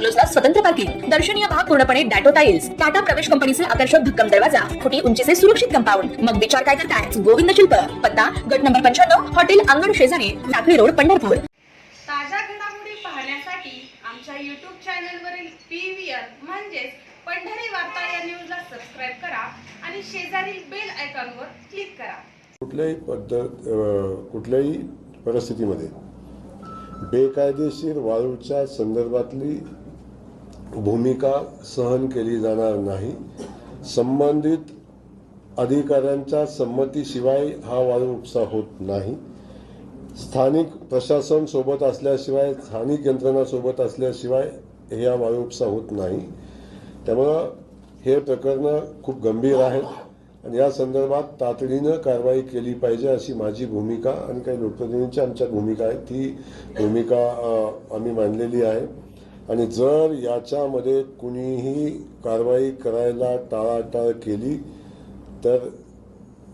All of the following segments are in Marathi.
बंगलोजला स्वतंत्र पार्किंग दर्शनीय भाग पूर्णपणे डॅटो टाइल्स टाटा प्रवेश कंपनीचे आकर्षक भक्कम दरवाजा फुटी उंचीचे सुरक्षित कंपाऊंड. मग विचार काय करताय? गोविंद शिल्प. पत्ता गट नंबर पंच्याण्णव हॉटेल अंगण शेजारी लाकडी रोड पंढरपूर. ताज्या घडामोडी पाहण्यासाठी आमच्या यूट्यूब चॅनलवरील पी व्ही आर म्हणजेच पंढरी वार्ता या न्यूजला सबस्क्राईब करा आणि शेजारील बेल आयकॉनवर क्लिक करा. कुठल्याही पद्धत अ, कुठल्याही परिस्थितीमध्ये बेकायदेशीर वाळूच्या संदर्भातली भूमिका सहन केली जाणार नाही. संबंधित अधिकाऱ्यांच्या संमतीशिवाय हा वाळू उपसा होत नाही. स्थानिक प्रशासन सोबत असल्याशिवाय स्थानिक यंत्रणा सोबत असल्याशिवाय हे हा वाळू उपसा होत नाही. त्यामुळं हे प्रकरणं खूप गंभीर आहेत आणि या संदर्भात तातडीनं कारवाई केली पाहिजे अशी माझी भूमिका आणि काही लोकप्रतिनिधींची आमच्या भूमिका आहे ती भूमिका आम्ही मांडलेली आहे. आणि जर याच्यामध्ये कुणीही कारवाई करायला टाळाटाळ केली तर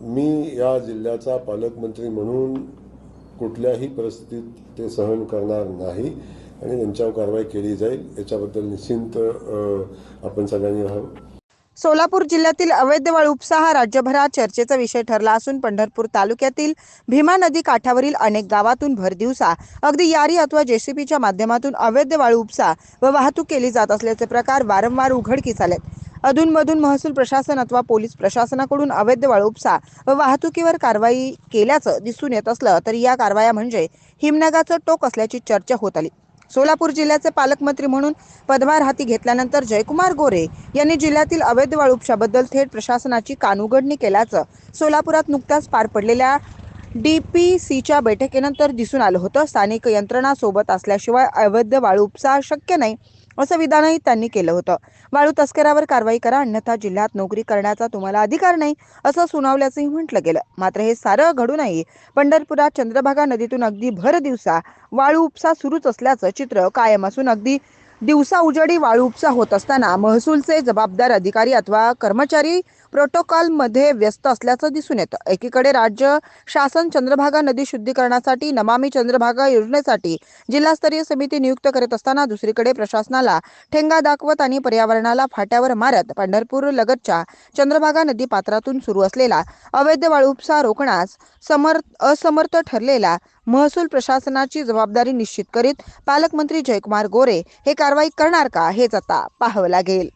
मी या जिल्ह्याचा पालकमंत्री म्हणून कुठल्याही परिस्थितीत ते सहन करणार नाही आणि त्यांच्यावर कारवाई केली जाईल. याच्याबद्दल निश्चिंत आपण सगळ्यांनी राहावं. सोलापूर जिल्ह्यातील अवैध वाळू उपसा हा राज्यभरात चर्चेचा विषय ठरला असून पंढरपूर तालुक्यातील भीमा नदी काठावरील अनेक गावातून भर दिवसा अगदी यारी अथवा जेसीबीच्या माध्यमातून अवैध वाळू उपसा व वाहतूक केली जात असल्याचे प्रकार वारंवार उघडकीस आलेत. अधूनमधून महसूल प्रशासन अथवा पोलीस प्रशासनाकडून अवैध वाळू उपसा व वाहतुकीवर कारवाई केल्याचं दिसून येत असलं तरी या कारवाया म्हणजे हिमनगाचं टोक असल्याची चर्चा होत आली. सोलापूर जिल्ह्याचे पालकमंत्री म्हणून पदभार हाती घेतल्यानंतर जयकुमार गोरे यांनी जिल्ह्यातील अवैध वाळू उपशाबद्दल थेट प्रशासनाची कानउघडणी केल्याचं सोलापुरात नुकत्याच पार पडलेल्या डी पी सीच्या बैठकीनंतर दिसून आलं होतं. स्थानिक यंत्रणा सोबत असल्याशिवाय अवैध वाळू उपसा शक्य नाही असं विधानही त्यांनी केलं होतं. वाळू तस्करावर कारवाई करा अन्यथा जिल्ह्यात नोकरी करण्याचा तुम्हाला अधिकार नाही असं सुनावल्याचंही म्हटलं गेलं. मात्र हे सारं घडूनही पंढरपुरात चंद्रभागा नदीतून अगदी भर दिवसा वाळू उपसा सुरूच असल्याचं चित्र कायम असून अगदी दिवसा उजेडी वाळू उपसा होत असताना महसूलचे जबाबदार अधिकारी अथवा कर्मचारी प्रोटोकॉलमध्ये व्यस्त असल्याचं दिसून येतं. एकीकडे राज्य शासन चंद्रभागा नदी शुद्धीकरणासाठी नमामी चंद्रभागा योजनेसाठी जिल्हास्तरीय समिती नियुक्त करत असताना दुसरीकडे प्रशासनाला ठेंगा दाखवत आणि पर्यावरणाला फाट्यावर मारत पंढरपूर लगतच्या चंद्रभागा नदी पात्रातून सुरू असलेला अवैध वाळू उपसा रोखण्यास समर्थ असमर्थ ठरलेला महसूल प्रशासनाची जबाबदारी निश्चित करीत पालकमंत्री जयकुमार गोरे हे कारवाई करणार का हेच आता पाहावं लागेल.